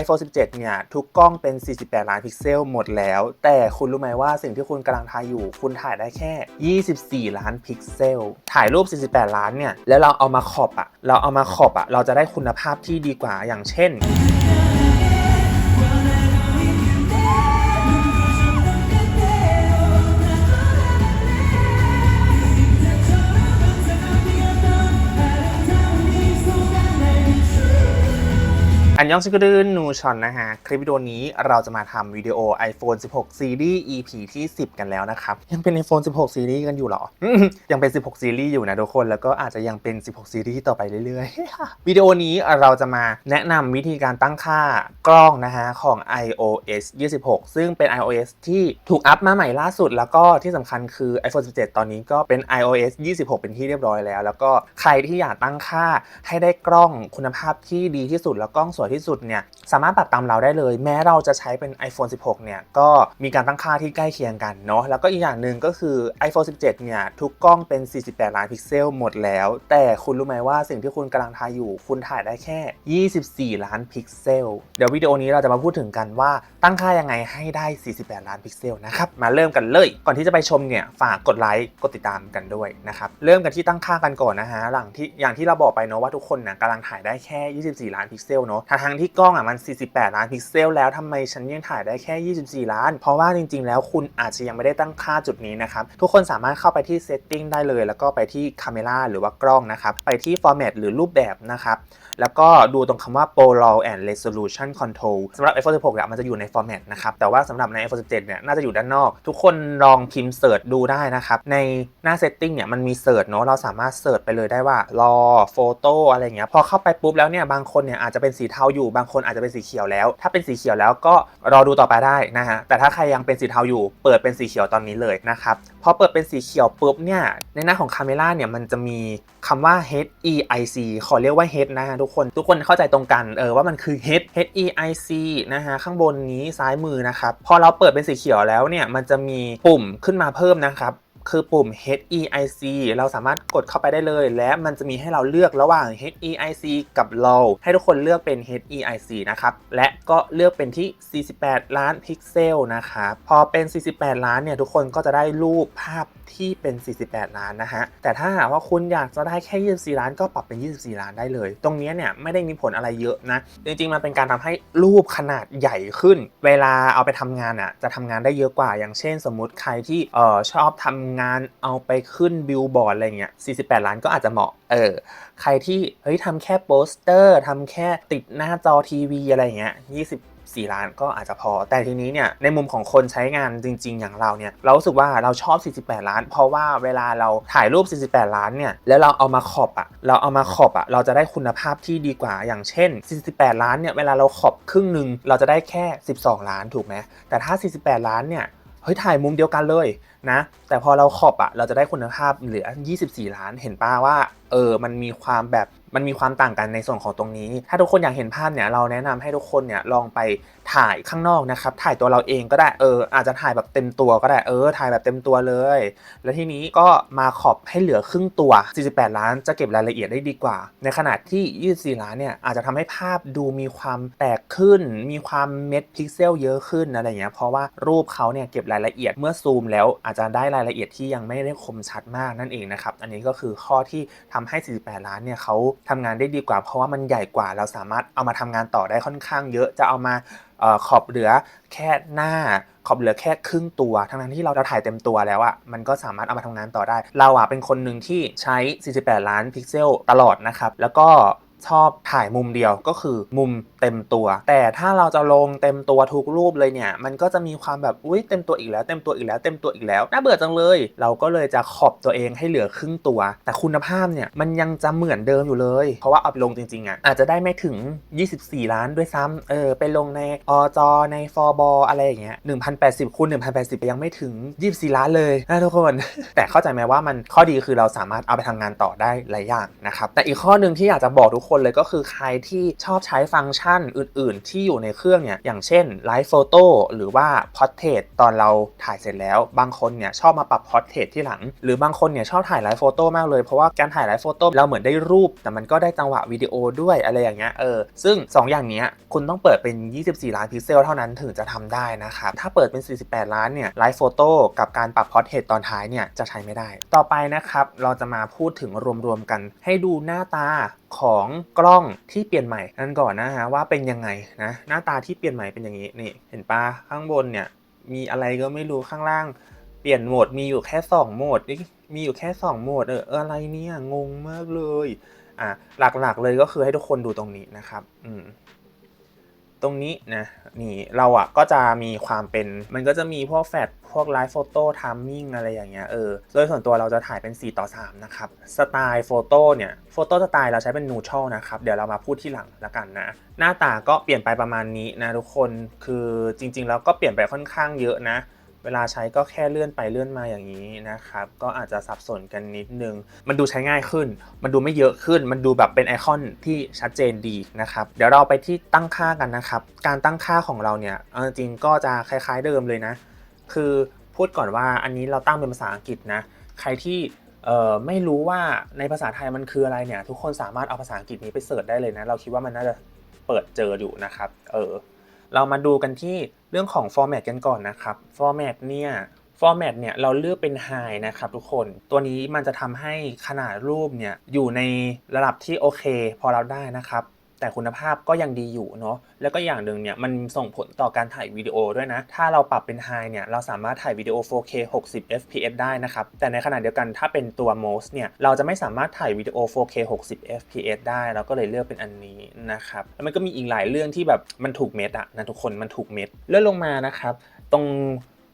iPhone 17 เนี่ย ทุกกล้องเป็น 48 ล้านพิกเซลหมดแล้ว แต่คุณรู้ไหมว่าสิ่งที่คุณกำลังถ่ายอยู่ คุณถ่ายได้แค่ 24 ล้านพิกเซล ถ่ายรูป 48 ล้านเนี่ย แล้วเราเอามาขอบอะเราเอามาขอบอะเราจะได้คุณภาพที่ดีกว่าอย่างเช่น นยองชิคดืนนูชอนนะฮะ คลิปวิดีโอนี้เราจะมาทำวิดีโอ iPhone 16 Series EP ที่ 10 กันแล้วนะครับ ยังเป็น iPhone 16 Series กันอยู่เหรอ ยังเป็น 16 Series อยู่นะทุกคน แล้วก็อาจจะยังเป็น 16 Series ต่อไปเรื่อยๆ วิดีโอนี้เราจะมาแนะนำวิธีการตั้งค่ากล้องนะฮะ ของ iOS 26 ซึ่งเป็น iOS ที่ถูกอัพมาใหม่ล่าสุด แล้วก็ที่สำคัญคือ iPhone 17 ตอนนี้ก็เป็น iOS 26 เป็นที่เรียบร้อยแล้ว แล้วก็ใครที่อยากตั้งค่าให้ได้กล้องคุณภาพที่ดีที่สุดแล้วกล้องสวยที่สุดเนี่ยสามารถปรับตามเราได้เลย แม้เราจะใช้เป็น iPhone 16 เนี่ยก็มีการตั้งค่าที่ใกล้เคียงกันเนาะแล้วก็อีกอย่างหนึ่งก็คือ iPhone 17 เนี่ยทุกกล้องเป็น 48 ล้านพิกเซลหมดแล้ว แต่คุณรู้ไหมว่าสิ่งที่คุณกำลังถ่ายอยู่ คุณถ่ายได้แค่ 24 ล้านพิกเซล เดี๋ยววิดีโอนี้เราจะมาพูดถึงกันว่าตั้งค่ายังไงให้ได้ 48 ล้านพิกเซลนะครับมาเริ่มกันเลย ก่อนที่จะไปชมเนี่ยฝากกดไลค์กดติดตามกันด้วยนะครับเริ่มกันที่ตั้งค่ากันก่อนนะฮะหลังที่อย่างที่เราบอกไปเนาะว่าทุกคนนะกำลังถ่ายได้แค่ 24 ล้านพิกเซลเนาะททั้งที่กล้องอะมัน 48 ล้านพิกเซล แล้วทำไมฉันยังถ่ายได้แค่ 24 ล้าน เพราะว่าจริง ๆ แล้วคุณอาจจะยังไม่ได้ตั้งค่าจุดนี้นะครับ ทุกคนสามารถเข้าไปที่ setting ได้เลย แล้วก็ไปที่ camera หรือว่ากล้องนะครับ ไปที่ format หรือรูปแบบนะครับ แล้วก็ดูตรงคำว่า Prolong and Resolution Control สำหรับ iPhone 16เนี่ยมันจะอยู่ใน format นะครับ แต่ว่าสำหรับใน iPhone 17 เนี่ยน่าจะอยู่ด้านนอก ทุกคนลองพิมพ์เสิร์ชดูได้นะครับ ในหน้า setting เนี่ยมันมีเสิร์ชเนาะ เราสามารถเสิร์ชไปเลยได้ว่ารอโฟโต้อะไรเงี้ย พอเข้าไปปุ๊บแล้วเนี่ยบางคนเนี่ยอาจจะเป็นสีเทาอยู่บางคนอาจจะเป็นสีเขียวแล้ว ถ้าเป็นสีเขียวแล้วก็รอดูต่อไปได้นะฮะแต่ถ้าใครยังเป็นสีเทาอยู่ เปิดเป็นสีเขียวตอนนี้เลยนะครับพอเปิดเป็นสีเขียวปุ๊บเนี่ยในหน้าของ Camera เนี่ยมันจะมีคำว่า HEIC ขอเรียกว่า H นะฮะทุกคนทุกคนเข้าใจตรงกันเออว่ามันคือ H HEIC นะฮะข้างบนนี้ซ้ายมือนะครับพอเราเปิดเป็นสีเขียวแล้วเนี่ยมันจะมีปุ่มขึ้นมาเพิ่มนะครับ คือปุ่ม HEIC เราสามารถกดเข้าไปได้เลย และมันจะมีให้เราเลือกระหว่าง HEIC กับ Low ให้ทุกคนเลือกเป็น HEIC นะครับ และก็เลือกเป็นที่ 48 ล้านพิกเซลนะครับ พอเป็น 48 ล้านเนี่ยทุกคนก็จะได้รูปภาพ ที่เป็น 48 ล้านนะฮะ แต่ถ้าหากว่าคุณอยากจะได้แค่ 24 ล้านก็ปรับเป็น 24 ล้านได้เลย ตรงนี้เนี่ยไม่ได้มีผลอะไรเยอะนะ จริงๆ มันเป็นการทำให้รูปขนาดใหญ่ขึ้น เวลาเอาไปทำงานอะจะทำงานได้เยอะกว่า อย่างเช่น สมมุติใครที่เออชอบทำงานเอาไปขึ้นบิลบอร์ดอะไรเงี้ย 48 ล้านก็อาจจะเหมาะ เออ ใครที่เฮ้ยทำแค่โปสเตอร์ทำแค่ติดหน้าจอทีวีอะไรเงี้ย 20 4 ล้านก็อาจจะพอ แต่ทีนี้เนี่ยในมุมของคนใช้งานจริง ๆ อย่างเราเนี่ยเราสึกว่าเราชอบ 48 ล้าน เพราะว่าเวลาเราถ่ายรูป 48 ล้านเนี่ยแล้วเราเอามาขอบอะเราเอามาขอบอะเราจะได้คุณภาพที่ดีกว่าอย่างเช่น 48 ล้านเนี่ยเวลาเราขอบครึ่งหนึ่งเราจะได้แค่ 12 ล้านถูกไหมแต่ถ้า 48 ล้านเนี่ยเฮ้ยถ่ายมุมเดียวกันเลย นะ แต่พอเราขอบอะเราจะได้คุณภาพเหลือ 24 ล้าน เห็นป้าว่า เออ มันมีความแบบมันมีความต่างกันในส่วนของตรงนี้ ถ้าทุกคนอยากเห็นภาพเนี่ยเราแนะนำให้ทุกคนเนี่ยลองไปถ่ายข้างนอกนะครับ ถ่ายตัวเราเองก็ได้ เออ อาจจะถ่ายแบบเต็มตัวก็ได้ เออ ถ่ายแบบเต็มตัวเลย แล้วทีนี้ก็มาขอบให้เหลือครึ่งตัว 48 ล้านจะเก็บรายละเอียดได้ดีกว่า ในขณะที่ 24 ล้านเนี่ยอาจจะทำให้ภาพดูมีความแตกขึ้น มีความเม็ดพิกเซลเยอะขึ้นอะไรเงี้ย เพราะว่ารูปเขาเนี่ยเก็บรายละเอียดเมื่อซูมแล้วอาจจะได้รายละเอียดที่ยังไม่ได้คมชัดมากนั่นเองนะครับ อันนี้ก็คือข้อที่ทำให้ 48 ล้านเนี่ยเขาทำงานได้ดีกว่า เพราะว่ามันใหญ่กว่า เราสามารถเอามาทำงานต่อได้ค่อนข้างเยอะ จะเอามาออขอบเหลือแค่หน้า ขอบเหลือแค่ครึ่งตัว ทั้งนั้นที่เราเราถ่ายเต็มตัวแล้วอะมันก็สามารถเอามาทำงานต่อได้ เราอะเป็นคนหนึ่งที่ใช้ 48 ล้านพิกเซลตลอดนะครับ แล้วก็ชอบถ่ายมุมเดียวก็คือมุม ต็มตัว แต่ถ้าเราจะลงเต็มตัวทุกรูปเลยเนี่ย มันก็จะมีความแบบอุ้ยเต็มตัวอีกแล้วเต็มตัวอีกแล้วเต็มตัวอีกแล้วน่าเบื่อจังเลย เราก็เลยจะขอบตัวเองให้เหลือครึ่งตัว แต่คุณภาพเนี่ยมันยังจะเหมือนเดิมอยู่เลย เพราะว่าเอาไปลงจริงๆอะอาจจะได้ไม่ถึง 24 ล้านด้วยซ้ำเออไปลงในอจอในฟอบออะไรอย่างเงี้ย1080คูณ1080 ยังไม่ถึง 24 ล้านเลยนะทุกคน แต่เข้าใจไหมว่ามันข้อดีคือเราสามารถเอาไปทำงานต่อได้หลายอย่างนะครับแต่อีกข้อหนึ่งที่อยากจะบอกทุกคนเลยก็คือใครที่ชอบใช้ฟังก์ชันชันอื่น ๆ ที่อยู่ในเครื่องเนี่ยอย่างเช่นไลฟ์โฟโต้หรือว่าพอร์เทรตตอนเราถ่ายเสร็จแล้ว บางคนเนี่ยชอบมาปรับพอร์เทรตที่หลัง หรือบางคนเนี่ยชอบถ่ายไลฟ์โฟโต้มากเลยเพราะว่าการถ่ายไลฟ์โฟโต้เราเหมือนได้รูป แต่มันก็ได้จังหวะวิดีโอด้วยอะไรอย่างเงี้ยเออซึ่ง 2 อย่างเนี้ยคุณต้องเปิดเป็น 24 ล้านพิกเซลเท่านั้นถึงจะทำได้นะครับถ้าเปิดเป็น 48 ล้านเนี่ยไลฟ์โฟโต้กับการปรับพอร์เทรตตอนท้ายเนี่ยจะใช้ไม่ได้ ต่อไปนะครับเราจะมาพูดถึงรวมๆกันให้ดูหน้าตา ของกล้องที่เปลี่ยนใหม่นั่นก่อนนะฮะว่าเป็นยังไงนะหน้าตาที่เปลี่ยนใหม่เป็นอย่างนี้นี่เห็นปะข้างบนเนี่ยมีอะไรก็ไม่รู้ข้างล่าง เปลี่ยนโหมดมีอยู่แค่ 2 โหมดมีอยู่แค่ 2 โหมดเอออะไรเนี่ยงงมากเลยอะหลักๆเลยก็คือให้ทุกคนดูตรงนี้นะครับ อืม ตรงนี้นะนี่เราอะก็จะมีความเป็นมันก็จะมีพวกแฟลชพวกไลฟ์โฟโต้ทามมิ่งอะไรอย่างเงี้ยเออโดยส่วนตัวเราจะถ่ายเป็น 4 ต่อ 3 นะครับ สไตล์โฟโต้เนี่ยโฟโต้สไตล์เราใช้เป็นนูชอลนะครับ เดี๋ยวเรามาพูดที่หลังละกันนะ หน้าตาก็เปลี่ยนไปประมาณนี้นะทุกคนคือจริงๆ แล้วก็เปลี่ยนไปค่อนข้างเยอะนะ เวลาใช้ก็แค่เลื่อนไปเลื่อนมาอย่างนี้นะครับ ก็อาจจะสับสนกันนิดนึง มันดูใช้ง่ายขึ้น มันดูไม่เยอะขึ้น มันดูแบบเป็นไอคอนที่ชัดเจนดีนะครับ เดี๋ยวเราไปที่ตั้งค่ากันนะครับ การตั้งค่าของเราเนี่ยจริงๆก็จะคล้ายๆเดิมเลยนะ คือพูดก่อนว่าอันนี้เราตั้งเป็นภาษาอังกฤษนะ ใครที่ไม่รู้ว่าในภาษาไทยมันคืออะไรเนี่ย ทุกคนสามารถเอาภาษาอังกฤษนี้ไปเสิร์ชได้เลยนะ เราคิดว่ามันน่าจะเปิดเจออยู่นะครับ เออ เรามาดูกันที่เรื่องของ format กันก่อนนะครับ format เนี่ย format เนี่ยเราเลือกเป็น high นะครับทุกคน ตัวนี้มันจะทำให้ขนาดรูปเนี่ยอยู่ในระดับที่โอเค พอเราได้นะครับ แต่คุณภาพก็ยังดีอยู่เนาะแล้วก็อย่างหนึ่งเนี่ยมันส่งผลต่อการถ่ายวิดีโอด้วยนะ ถ้าเราปรับเป็น high เนี่ยเราสามารถถ่ายวิดีโอ 4K 60 fps ได้นะครับ แต่ในขณะเดียวกันถ้าเป็นตัว most เนี่ยเราจะไม่สามารถถ่ายวิดีโอ 4K 60 fps ได้ เราก็เลยเลือกเป็นอันนี้นะครับแล้วมันก็มีอีกหลายเรื่องที่แบบมันถูกเม็ดอะนะทุกคนมันถูกเม็ดเลื่อนลงมานะครับ ตรง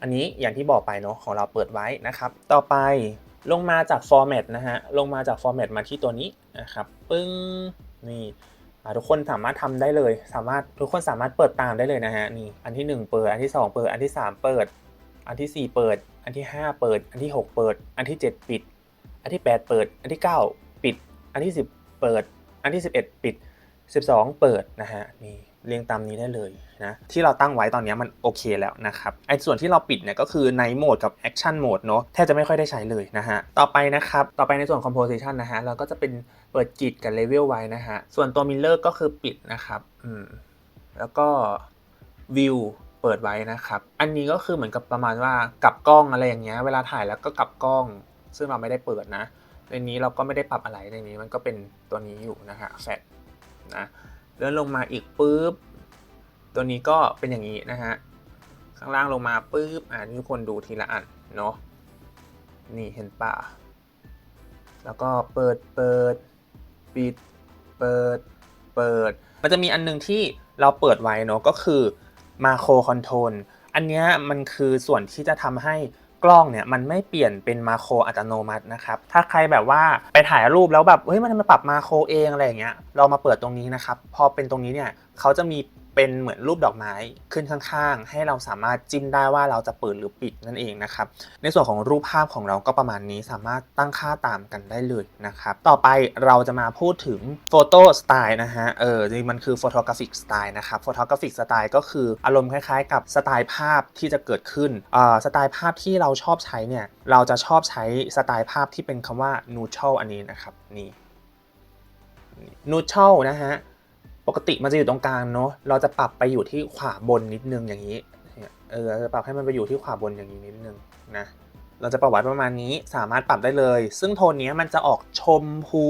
อันนี้อย่างที่บอกไปเนาะของเราเปิดไว้นะครับ ต่อไปลงมาจาก format นะฮะลงมาจาก format มาที่ตัวนี้นะครับปึ้งนี่ ทุกคนสามารถทำได้เลย สามารถทุกคนสามารถเปิดตามได้เลยนะฮะนี่อันที่ 1 เปิด อันที่ 2 เปิด อันที่ 3 เปิด อันที่ 4 เปิด อันที่ 5 เปิด อันที่ 6 เปิด อันที่ 7 ปิด อันที่ 8 เปิด อันที่ 9 ปิด อันที่ 10 เปิด อันที่ 11 ปิด 12 เปิดนะฮะนี่เรียงตามนี้ได้เลย นะที่เราตั้งไว้ตอนนี้มันโอเคแล้วนะครับไอ้ส่วนที่เราปิดเนี่ยก็คือ Night Mode กับ Action Mode เนอะแทบจะไม่ค่อยได้ใช้เลยนะฮะต่อไปนะครับต่อไปในส่วน Composition นะฮะเราก็จะเป็นเปิดจิตกับ Level ไว้นะฮะส่วนตัว Mirror ก็คือปิดนะครับอืมแล้วก็ View เปิดไว้นะครับ อันนี้ก็คือเหมือนกับประมาณว่ากลับกล้องอะไรอย่างเงี้ย เวลาถ่ายแล้วก็กลับกล้อง ซึ่งเราไม่ได้เปิดนะ ในนี้เราก็ไม่ได้ปรับอะไรในนี้มันก็เป็นตัวนี้อยู่นะฮะแฟลนะเลื่อนลงมาอีกปุ๊บ ตัวนี้ก็เป็นอย่างนี้นะฮะ ข้างล่างลงมาปุ๊บอ่านทุกคนดูทีละอันเนาะ นี่เห็นป่ะแล้วก็เปิดเปิดปิดเปิดเปิด มันจะมีอันหนึงที่เราเปิดไว้เนาะก็คือมาโครคอนโทรลอันนี้มันคือส่วนที่จะทำให้กล้องเนี่ยมันไม่เปลี่ยนเป็นมาโครอัตโนมัตินะครับ ถ้าใครแบบว่าไปถ่ายรูปแล้วแบบเฮ้ยมันมาปรับมาโครเองอะไรอย่างเงี้ยเรามาเปิดตรงนี้นะครับ พอเป็นตรงนี้เนี่ยเขาจะมี เป็นเหมือนรูปดอกไม้ขึ้นข้างๆ ให้เราสามารถจิ้มได้ว่าเราจะเปิดหรือปิดนั่นเองนะครับ ในส่วนของรูปภาพของเราก็ประมาณนี้สามารถตั้งค่าตามกันได้เลยนะครับ ต่อไปเราจะมาพูดถึงโฟโต้สไตล์นะฮะ เออจริงมันคือ photographic style นะครับ photographic style ก็คืออารมณ์คล้ายๆ กับสไตล์ภาพที่จะเกิดขึ้นอ่าสไตล์ภาพที่เราชอบใช้เนี่ยเราจะชอบใช้สไตล์ภาพที่เป็นคำว่า neutral อันนี้นะครับนี่ neutral นะฮะ ปกติมันจะอยู่ตรงกลางเนาะเราจะปรับไปอยู่ที่ขวาบนนิดนึงอย่างนี้เออจะปรับให้มันไปอยู่ที่ขวาบนอย่างนี้นิดนึงนะ เราจะปรับไว้ประมาณนี้สามารถปรับได้เลย ซึ่งโทนนี้มันจะออกชมพู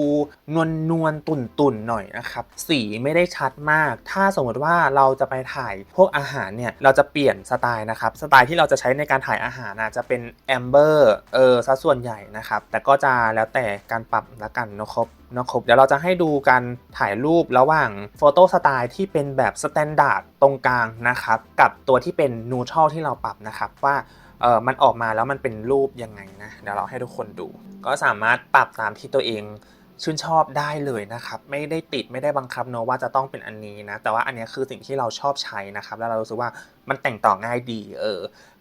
นวลนวลตุ่นตุ่นๆหน่อยนะครับสีไม่ได้ชัดมาก ถ้าสมมติว่าเราจะไปถ่ายพวกอาหารเนี่ยเราจะเปลี่ยนสไตล์นะครับสไตล์ที่เราจะใช้ในการถ่ายอาหารนะจะเป็นแอมเบอร์เออซะส่วนใหญ่นะครับแต่ก็จะแล้วแต่การปรับละกันนะครับนะครับเดี๋ยวเราจะให้ดูการถ่ายรูประหว่างโฟโต้สไตล์ที่เป็นแบบสแตนดาร์ดตรงกลางนะครับกับตัวที่เป็นนูทรัลที่เราปรับนะครับว่า เออมันออกมาแล้วมันเป็นรูปยังไงนะเดี๋ยวเราให้ทุกคนดู ก็สามารถปรับตามที่ตัวเองชื่นชอบได้เลยนะครับ ไม่ได้ติดไม่ได้บังคับเนอะว่าจะต้องเป็นอันนี้นะแต่ว่าอันนี้คือสิ่งที่เราชอบใช้นะครับ แล้วเรารู้สึกว่ามันแต่งต่อง่ายดีเออ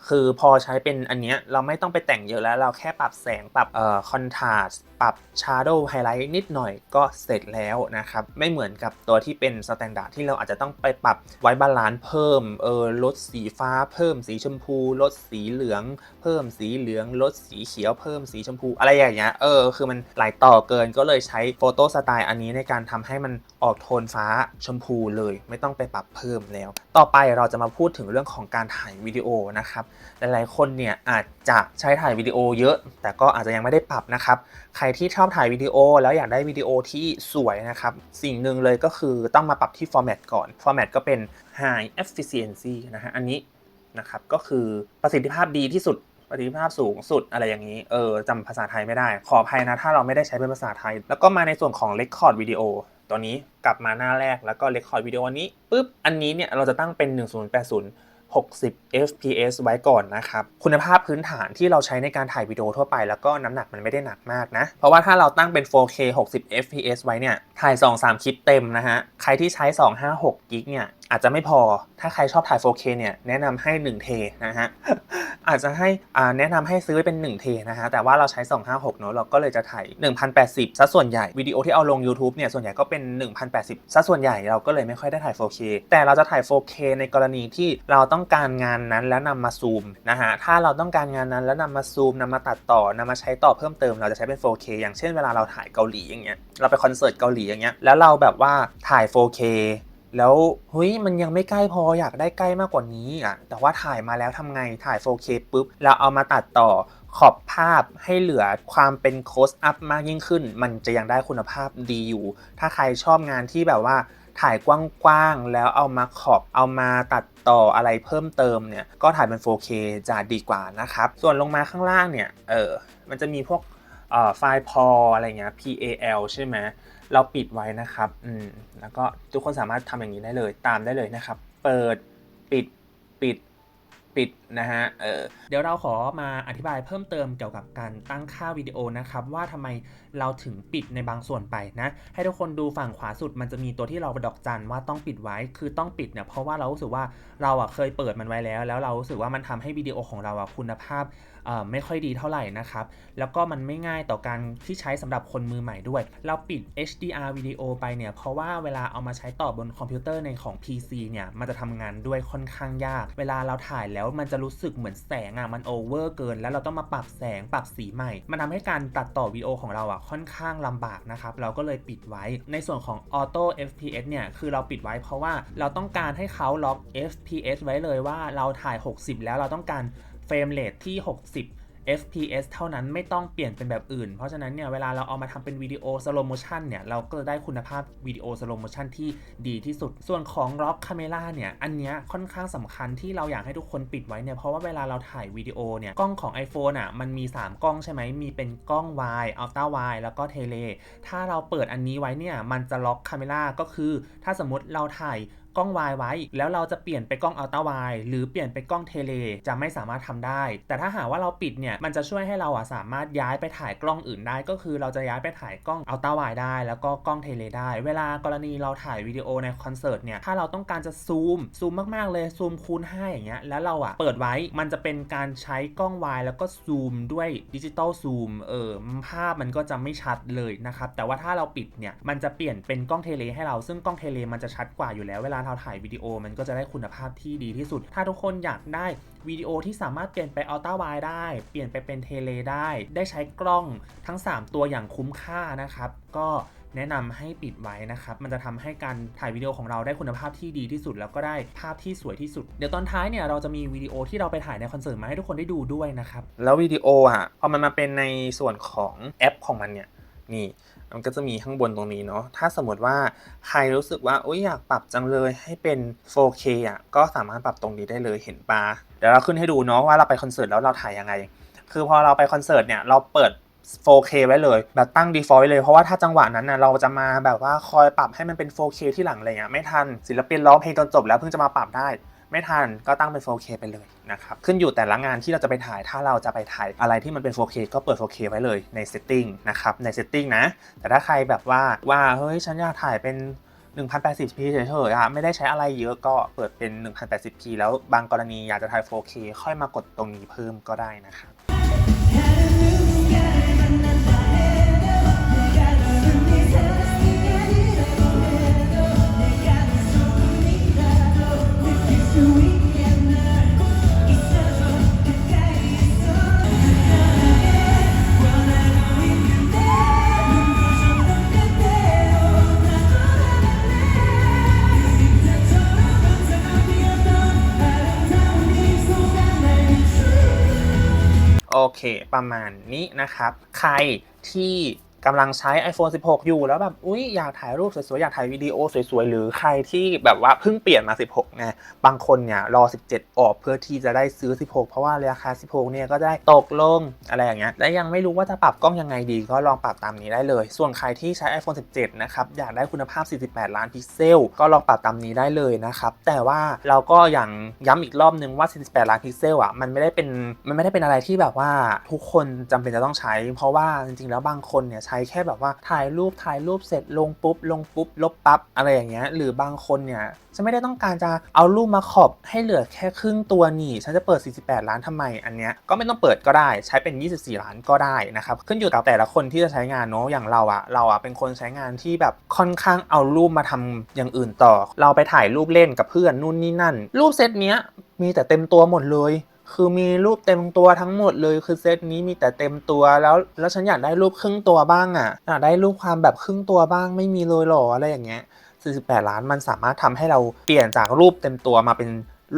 คือพอใช้เป็นอันเนี้ยเราไม่ต้องไปแต่งเยอะแล้ว เราแค่ปรับแสงปรับเอ่อคอนทราสปรับชาร์โดว์ไฮไลท์นิดหน่อยก็เสร็จแล้วนะครับไม่เหมือนกับตัวที่เป็นสแตนดาร์ดที่เราอาจจะต้องไปปรับไว้บาลานซ์เพิ่มเออลดสีฟ้าเพิ่มสีชมพู ลดสีเหลือง เพิ่มสีเหลือง ลดสีเขียวเพิ่มสีชมพู อะไรอย่างเงี้ยเออคือมันหลายต่อเกินก็เลยใช้โฟโต้สไตล์อันนี้ในการทำให้มันออกโทนฟ้าชมพูเลย ไม่ต้องไปปรับเพิ่มแล้ว ต่อไปเราจะมาพูดถึงเรื่องของการถ่ายวิดีโอนะครับ หลายๆ คนเนี่ยอาจจะใช้ถ่ายวิดีโอเยอะ แต่ก็อาจจะยังไม่ได้ปรับนะครับ ใครที่ชอบถ่ายวิดีโอแล้วอยากได้วิดีโอที่สวยนะครับ สิ่งหนึ่งเลยก็คือต้องมาปรับที่ format ก่อน format ก็เป็น high efficiency นะฮะ อันนี้นะครับก็คือประสิทธิภาพดีที่สุดประสิทธิภาพสูงสุดอะไรอย่างนี้ เออจำภาษาไทยไม่ได้ ขออภัยนะ ถ้าเราไม่ได้ใช้เป็นภาษาไทย แล้วก็มาในส่วนของ record video ตัวนี้กลับมาหน้าแรกแล้วก็ record video อันนี้ปุ๊บอันนี้เนี่ยเราจะตั้งเป็น 1080 60 fps ไว้ก่อนนะครับ คุณภาพพื้นฐานที่เราใช้ในการถ่ายวิดีโอทั่วไป แล้วก็น้ำหนักมันไม่ได้หนักมากนะ เพราะว่าถ้าเราตั้งเป็น 4K 60 fps ไว้เนี่ย ถ่าย 2-3 คลิปเต็มนะฮะ ใครที่ใช้ 256 กิกเนี่ย อาจจะไม่พอ ถ้าใครชอบถ่าย 4K เนี่ยแนะนำให้1เทนะฮะ อาจจะให้แนะนำให้ซื้อเป็น1เทนะฮะ แต่ว่าเราใช้ 256 เนอะเราก็เลยจะถ่าย 1080ซะส่วนใหญ่วิดีโอที่เอาลง YouTube เนี่ยส่วนใหญ่ก็เป็น 1080ซะส่วนใหญ่เราก็เลยไม่ค่อยได้ถ่าย 4K แต่เราจะถ่าย 4K ในกรณีที่เราต้องการงานนั้นแล้วนำมาซูมนะฮะ ถ้าเราต้องการงานนั้นแล้วนำมาซูมนำมาตัดต่อนำมาใช้ต่อเพิ่มเติมเราจะใช้เป็น 4K อย่างเช่นเวลาเราถ่ายเกาหลีอย่างเงี้ยเราไปคอนเสิร์ตเกาหลีอย่างเงี้ยแล้วเราแบบว่าถ่าย 4K แล้วเฮ้ยมันยังไม่ใกล้พออยากได้ใกล้มากกว่านี้อะแต่ว่าถ่ายมาแล้วทำไงถ่าย 4K ปุ๊บแล้วเอามาตัดต่อขอบภาพให้เหลือความเป็น close up มากยิ่งขึ้น มันจะยังได้คุณภาพดีอยู่ ถ้าใครชอบงานที่แบบว่าถ่ายกว้างๆ แล้วเอามาขอบเอามาตัดต่ออะไรเพิ่มเติมเนี่ย ก็ถ่ายเป็น 4K จะดีกว่านะครับ ส่วนลงมาข้างล่างเนี่ย เออ มันจะมีพวกไฟล์พออะไรเงี้ย PAL ใช่ไหม เราปิดไว้นะครับอืมแล้วก็ทุกคนสามารถทำอย่างนี้ได้เลยตามได้เลยนะครับ เปิดปิดปิดปิด นะฮะเออเดี๋ยวเราขอมาอธิบายเพิ่มเติมเกี่ยวกับการตั้งค่าวิดีโอนะครับว่าทำไมเราถึงปิดในบางส่วนไปนะ ให้ทุกคนดูฝั่งขวาสุดมันจะมีตัวที่เราดอกจันว่าต้องปิดไว้คือต้องปิดเนี่ยเพราะว่าเรารู้สึกว่าเราอะเคยเปิดมันไว้แล้ว แล้วเรารู้สึกว่ามันทำให้วิดีโอของเราอะคุณภาพเอ่อไม่ค่อยดีเท่าไหร่นะครับ แล้วก็มันไม่ง่ายต่อการที่ใช้สำหรับคนมือใหม่ด้วย เราปิด HDR วิดีโอไปเนี่ย เพราะว่าเวลาเอามาใช้ต่อบนคอมพิวเตอร์ในของ PC เนี่ย มันจะทำงานด้วยค่อนข้างยาก เวลาเราถ่ายแล้วมันจะรู้สึกเหมือนแสงอะมันโอเวอร์เกิน แล้วเราต้องมาปรับแสงปรับสีใหม่ มันทำให้การตัดต่อวิดีโอของเราอะค่อนข้างลำบากนะครับเราก็เลยปิดไว้ในส่วนของ Auto FPS เนี่ยคือเราปิดไว้เพราะว่าเราต้องการให้เขาล็อก FPS ไว้เลยว่าเราถ่าย 60 แล้วเราต้องการเฟรมเรทที่ 60 FPS เท่านั้นไม่ต้องเปลี่ยนเป็นแบบอื่น เพราะฉะนั้นเนี่ยเวลาเราเอามาทำเป็นวิดีโอสโลโมชันเนี่ยเราก็จะได้คุณภาพวิดีโอสโลโมชันที่ดีที่สุด ส่วนของ Rock Camera เนี่ยอันเนี้ยค่อนข้างสำคัญที่เราอยากให้ทุกคนปิดไว้เนี่ยเพราะว่าเวลาเราถ่ายวิดีโอเนี่ยกล้องของ iPhone อะมันมี 3 กล้องใช่ไหมมีเป็นกล้อง wide ultra wide แล้วก็เทเลถ้าเราเปิดอันนี้ไว้เนี่ยมันจะล็อก Camera ก็คือ ถ้าสมมติเราถ่าย กล้องวายไว้ แล้วเราจะเปลี่ยนไปกล้องอัลตร้าไวหรือเปลี่ยนไปกล้องเทเลจะไม่สามารถทำได้ แต่ถ้าหากว่าเราปิดเนี่ยมันจะช่วยให้เราอะสามารถย้ายไปถ่ายกล้องอื่นได้ ก็คือเราจะย้ายไปถ่ายกล้องอัลตร้าไวได้ แล้วก็กล้องเทเลได้ เวลากรณีเราถ่ายวิดีโอในคอนเสิร์ตเนี่ยถ้าเราต้องการจะซูมซูมมากๆเลยซูมคูณ5อย่างเงี้ยแล้วเราอะเปิดไว้มันจะเป็นการใช้กล้องวายแล้วก็ซูมด้วยดิจิตอลซูมเออภาพมันก็จะไม่ชัดเลยนะครับแต่ว่าถ้าเราปิดเนี่ยมันจะเปลี่ยนเป็นกล้องเทเลให้เราซึ่งกล้องเทเลมันจะชัดกว่าอยู่แล้วเวลาเราถ่ายวิดีโอมันก็จะได้คุณภาพที่ดีที่สุด ถ้าทุกคนอยากได้วิดีโอที่สามารถเปลี่ยนไปอัลตร้าไวได้ เปลี่ยนไปเป็นเทเลได้ ได้ใช้กล้องทั้ง 3 ตัวอย่างคุ้มค่านะครับ ก็แนะนำให้ปิดไว้นะครับ มันจะทำให้การถ่ายวิดีโอของเราได้คุณภาพที่ดีที่สุด แล้วก็ได้ภาพที่สวยที่สุด เดี๋ยวตอนท้ายเนี่ยเราจะมีวิดีโอที่เราไปถ่ายในคอนเสิร์ตมาให้ทุกคนได้ดูด้วยนะครับ แล้ววิดีโออะพอมันมาเป็นในส่วนของแอปของมันเนี่ยนี่ มันก็จะมีข้างบนตรงนี้เนาะ ถ้าสมมติว่าใครรู้สึกว่าอุ้ยอยากปรับจังเลยให้เป็น 4K อะ ก็สามารถปรับตรงนี้ได้เลยเห็นปะเดี๋ยวเราขึ้นให้ดูเนาะว่าเราไปคอนเสิร์ตแล้วเราถ่ายยังไง คือพอเราไปคอนเสิร์ตเนี่ยเราเปิด 4K ไว้เลย แบบตั้ง default ไว้เลย เพราะว่าถ้าจังหวะนั้นนะเราจะมาแบบว่าคอยปรับให้มันเป็น 4K ที่หลังอะไรเงี้ยไม่ทันศิลปินร้องเพลงจนจบแล้วเพิ่งจะมาปรับได้ ไม่ทันก็ตั้งเป็น 4K ไปเลยนะครับขึ้นอยู่แต่ละงานที่เราจะไปถ่ายถ้าเราจะไปถ่ายอะไรที่มันเป็น 4K ก็เปิด 4K ไว้เลยใน setting นะครับใน setting นะ แต่ถ้าใครแบบว่าว่าเฮ้ยฉันอยากถ่ายเป็น 1080p เฉยๆอะไม่ได้ใช้อะไรเยอะก็เปิดเป็น 1080p แล้วบางกรณีอยากจะถ่าย 4K ค่อยมากดตรงนี้เพิ่มก็ได้นะครับ ประมาณนี้นะครับ ใครที่ กำลังใช้ iPhone 16 อยู่แล้วแบบอุ๊ยอยากถ่ายรูปสวยๆ อยากถ่ายวิดีโอสวยๆ หรือใครที่แบบว่าเพิ่งเปลี่ยนมา 16ไงบางคนเนี่ยรอ 17 ออกเพื่อที่จะได้ซื้อ 16 เพราะว่าราคา 16 เนี่ยก็ได้ตกลงอะไรอย่างเงี้ยและยังไม่รู้ว่าจะปรับกล้องยังไงดี ก็ลองปรับตามนี้ได้เลย ส่วนใครที่ใช้ iPhone 17 นะครับ อยากได้คุณภาพ 48 ล้านพิกเซล ก็ลองปรับตามนี้ได้เลยนะครับแต่ว่าเราก็อย่างย้ำอีกรอบนึงว่า 48 ล้านพิกเซลอะมันไม่ได้เป็นมันไม่ได้เป็นอะไรที่แบบว่าทุกคนจำเป็นจะต้องใช้ เพราะว่าจริงๆแล้วบางคนเนี่ยใช้แค่แบบว่าถ่ายรูปถ่ายรูปเสร็จลงปุ๊บ ลงปุ๊บ ลบปั๊บอะไรอย่างเงี้ยหรือบางคนเนี่ยฉันไม่ได้ต้องการจะเอารูปมาขอบให้เหลือแค่ครึ่งตัวนี่ฉันจะเปิด 48 ล้านทำไมอันเนี้ยก็ไม่ต้องเปิดก็ได้ใช้เป็น 24 ล้านก็ได้นะครับขึ้นอยู่กับแต่ละคนที่จะใช้งานเนาะอย่างเราอะเราอะเป็นคนใช้งานที่แบบค่อนข้างเอารูปมาทำอย่างอื่นต่อ เราไปถ่ายรูปเล่นกับเพื่อนนู่นนี่นั่น รูปเซตเนี้ยมีแต่เต็มตัวหมดเลย คือมีรูปเต็มตัวทั้งหมดเลยคือเซตนี้มีแต่เต็มตัวแล้วแล้วฉันอยากได้รูปครึ่งตัวบ้างอะอยากได้รูปความแบบครึ่งตัวบ้างไม่มีเลยหรออะไรอย่างเงี้ย48 ล้านมันสามารถทำให้เราเปลี่ยนจากรูปเต็มตัวมาเป็น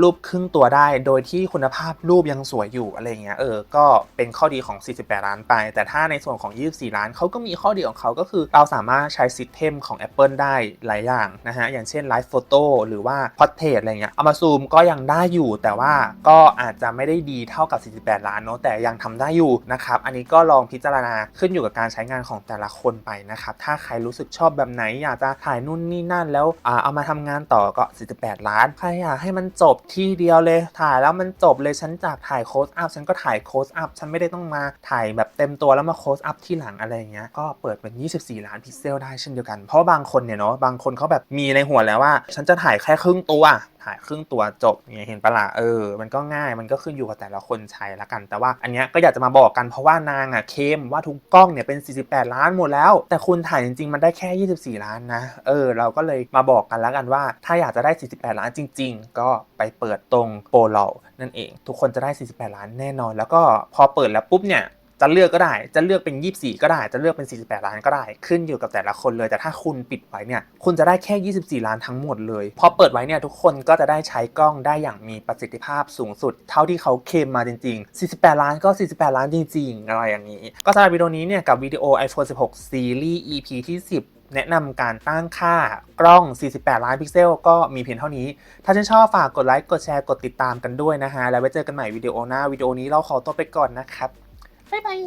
รูปครึ่งตัวได้ โดยที่คุณภาพรูปยังสวยอยู่อะไรเงี้ยเออ ก็เป็นข้อดีของ 48 ล้านไป แต่ถ้าในส่วนของ 24 ล้านเขาก็มีข้อดีของเขาก็คือเราสามารถใช้ซิสเต็มของ Apple ได้หลายอย่างนะฮะ อย่างเช่น Live Photo หรือว่า Portrait อะไรเงี้ยเอามาซูมก็ยังได้อยู่ แต่ว่าก็อาจจะไม่ได้ดีเท่ากับ 48 ล้านเนาะแต่ยังทำได้อยู่นะครับ อันนี้ก็ลองพิจารณาขึ้นอยู่กับการใช้งานของแต่ละคนไปนะครับ ถ้าใครรู้สึกชอบแบบไหนอยากจะถ่ายนู่นนี่นั่นแล้วเอามาทำงานต่อก็ 48 ล้านใครอยากให้มันจบที่เดียวเลย ถ่ายแล้วมันจบเลยฉันจากถ่ายโคสอัพฉันก็ถ่ายโคสอัพฉันไม่ได้ต้องมาถ่ายแบบเต็มตัวแล้วมาโคสอัพที่หลังอะไรอย่างเงี้ยก็เปิดเป็น 24 ล้านพิกเซลได้เช่นเดียวกันเพราะบางคนเนี่ยเนาะบางคนเขาแบบมีในหัวแล้วว่า ฉันจะถ่ายแค่ครึ่งตัว ถ่ายครึ่งตัวจบเนี่ยเห็นปะล่ะเออ มันก็ง่ายมันก็ขึ้นอยู่กับแต่ละคนใช้ละกัน แต่ว่าอันเนี้ยก็อยากจะมาบอกกันเพราะว่านางอะเคมว่าทุกกล้องเนี่ยเป็น 48 ล้านหมดแล้ว แต่คุณถ่ายจริงๆ มันได้แค่ 24 ล้านนะ เออ เราก็เลยมาบอกกันแล้วกันว่า ถ้าอยากจะได้ 48 ล้านจริง ๆ ก็ไปเปิดตรงโปรเรานั่นเอง ทุกคนจะได้ 48 ล้านแน่นอน แล้วก็พอเปิดแล้วปุ๊บเนี่ย จะเลือกก็ได้ จะเลือกเป็น 24 ก็ได้ จะเลือกเป็น 48 ล้านก็ได้ ขึ้นอยู่กับแต่ละคนเลย แต่ถ้าคุณปิดไว้เนี่ย คุณจะได้แค่ 24 ล้านทั้งหมดเลย พอเปิดไว้เนี่ยทุกคนก็จะได้ใช้กล้องได้อย่างมีประสิทธิภาพสูงสุด เท่าที่เขาเคลมมาจริง ๆ 48 ล้านก็ 48 ล้านจริง ๆ อะไรอย่างนี้ ก็สำหรับวิดีโอนี้เนี่ยกับวิดีโอ iPhone 16 Series EP ที่ 10แนะนำการตั้งค่ากล้อง 48 ล้านพิกเซล ก็มีเพียงเท่านี้ ถ้าชื่นชอบฝากกดไลค์ กดแชร์ กดติดตามกันด้วยนะฮะ แล้วไว้เจอกันใหม่วิดีโอหน้า วิดีโอนี้เราขอตัวไปก่อนนะครับ บ๊ายบาย